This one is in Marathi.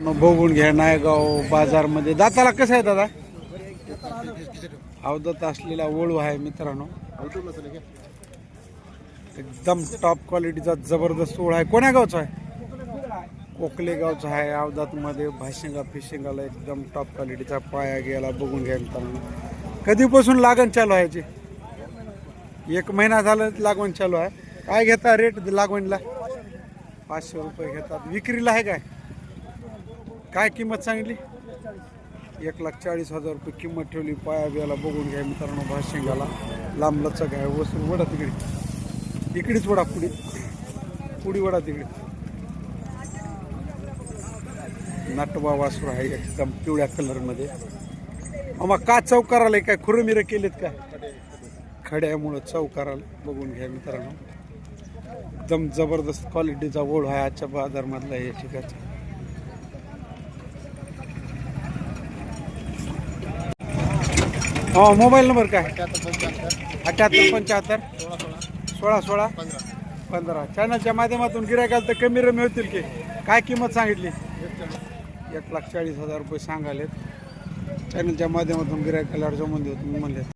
बघून घ्या नायगाव बाजारमध्ये. दाताला कसं आहे दादा? अवदत असलेला वळू आहे मित्रांनो. एकदम टॉप क्वालिटीचा जबरदस्त ओळ आहे. कोण्या गावचा आहे? कोकले गावचा आहे. अवदातमध्ये भाशिंगा फिशिंगाला एकदम टॉप क्वालिटीचा पाया गेला. बघून घ्या मित्रांनो. कधीपासून लागण चालू आहे याची? एक महिना झालं लागवण चालू आहे. काय घेता रेट लागवणला? पाचशे रुपये घेतात. विक्रीला आहे काय? काय किंमत सांगितली? एक लाख चाळीस हजार रुपये किंमत ठेवली. पाया बियाला बघून घ्या मित्रांनो भाशिंगाला लांब लचक आहे वसूल वडा तिकडे. इकडेच वडा पुढे. पुढी वडा तिकडे. नाटबा वासरू आहे एकदम पिवळ्या कलरमध्ये. मग का चौकाराला काय खुरमिरं केलेत का? खड्यामुळं चौकाराला. बघून घ्या मित्रांनो. एकदम जबरदस्त क्वालिटीचा ओढ आहे आजच्या बाजारमधला या ठिकाणी हो मोबाईल नंबर काय? अठ्याहत्तर पंच्याहत्तर. सोळा सोळा. पंधरा. चॅनलच्या माध्यमातून गिरायकाल तर कमी रमी होतील की? काय किंमत सांगितली? एक लाख चाळीस हजार रुपये सांगालेत. चॅनलच्या माध्यमातून गिरायकाला जमून देत म्हणले